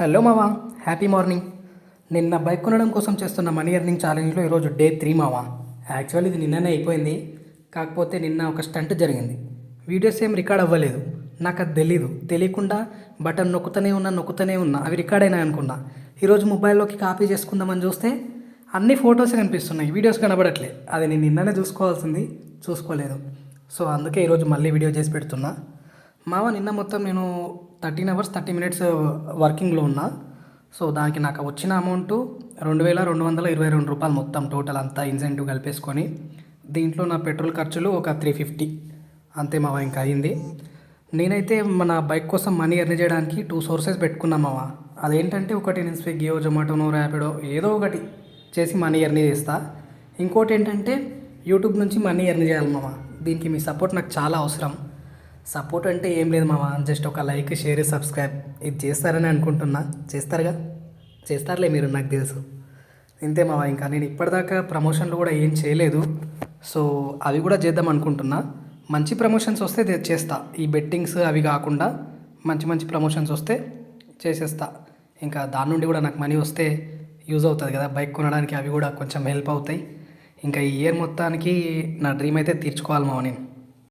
Hello మావా happy morning. నిన్న bike కొనడం కోసం చేస్తున్న మనీ ఎర్నింగ్ ఛాలెంజ్లో ఈరోజు డే త్రీ మావా. యాక్చువల్లీ ఇది నిన్ననే అయిపోయింది కాకపోతే నిన్న ఒక స్టంట్ జరిగింది. వీడియోస్ ఏం రికార్డ్ అవ్వలేదు. నాకు అది తెలీదు. తెలియకుండా బటన్ నొక్కుతూనే ఉన్నా నొక్కుతూనే ఉన్నా అవి రికార్డ్ అయినాయి అనుకున్నా. ఈరోజు మొబైల్లోకి కాపీ చేసుకుందామని చూస్తే అన్ని ఫొటోస్ కనిపిస్తున్నాయి వీడియోస్ కనబడట్లే. అది నేను నిన్ననే చూసుకోవాల్సింది చూసుకోలేదు. సో అందుకే ఈరోజు మళ్ళీ వీడియో చేసి పెడుతున్నా. మావ నిన్న మొత్తం నేను థర్టీన్ అవర్స్ థర్టీ మినిట్స్ వర్కింగ్లో ఉన్నా. సో దానికి నాకు వచ్చిన అమౌంట్ రెండు వేల రెండు వందల ఇరవై రెండు రూపాయలు మొత్తం టోటల్ అంతా ఇన్సెంటివ్ కలిపేసుకొని దీంట్లో నా పెట్రోల్ ఖర్చులు ఒక త్రీ ఫిఫ్టీ. అంతే మావా ఇంకా అయింది. నేనైతే మన బైక్ కోసం మనీ ఎర్న్ చేయడానికి టూ సోర్సెస్ పెట్టుకున్నాం మావా. అదేంటంటే ఒకటి నేను స్విగ్గీయో జొమాటోనో ర్యాపిడో ఏదో ఒకటి చేసి మనీ ఎర్న్ చేస్తా. ఇంకోటి ఏంటంటే యూట్యూబ్ నుంచి మనీ ఎర్న్ చేయాలి మావా. దీనికి మీ సపోర్ట్ నాకు చాలా అవసరం. సపోర్ట్ అంటే ఏం లేదు మామ. జస్ట్ ఒక లైక్ షేర్ సబ్స్క్రైబ్ ఇది చేస్తారని అనుకుంటున్నా. చేస్తారుగా? చేస్తారులే మీరు నాకు తెలుసు. ఇంతే మామ ఇంకా. నేను ఇప్పటిదాకా ప్రమోషన్లు కూడా ఏం చేయలేదు. సో అవి కూడా చేద్దాం అనుకుంటున్నా. మంచి ప్రమోషన్స్ వస్తే చేస్తా. ఈ బెట్టింగ్స్ అవి కాకుండా మంచి మంచి ప్రమోషన్స్ వస్తే చేసేస్తా. ఇంకా దాని నుండి కూడా నాకు మనీ వస్తే యూజ్ అవుతుంది కదా. బైక్ కొనడానికి అవి కూడా కొంచెం హెల్ప్ అవుతాయి. ఇంకా ఈ ఇయర్ మొత్తానికి నా డ్రీమ్ అయితే తీర్చుకోవాలి మామ నేను.